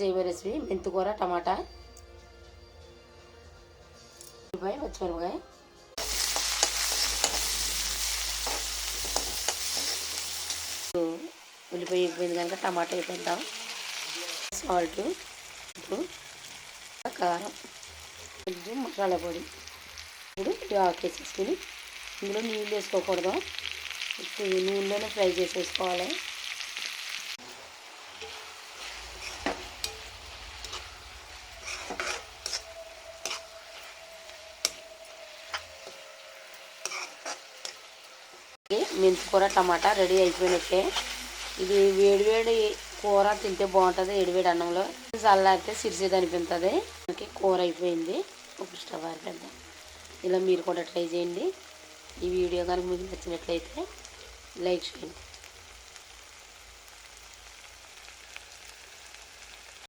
చేయబోయే రెసిపీ మెంతికూర టమాటా. ఉల్లిపాయ పచ్చిమిరపకాయ. ఉల్లిపాయ అయిపోయింది కనుక టమాటా వేద్దాం సాల్ట్ ఉప్పు కారం కొంచెం మసాలా పొడి. ఇప్పుడు ఆకు ఆకేసేసుకుని ఇందులో నీళ్ళు వేసుకోకూడదు. ఇప్పుడు నూనెలోనే ఫ్రై చేసేసుకోవాలి. మెంతి కూర టమాటా రెడీ అయిపోయినట్టే. ఇది వేడివేడి కూర తింటే బాగుంటుంది వేడివేడి అన్నంలో. చల్లారితే సిరిసేది అనిపిస్తుంది. మనకి కూర అయిపోయింది. ఒక స్టవ్ ఆరిపెద్దాం ఇలా మీరు కూడా ట్రై చేయండి. ఈ వీడియో కనుక మీకు నచ్చినట్లయితే లైక్ చేయండి.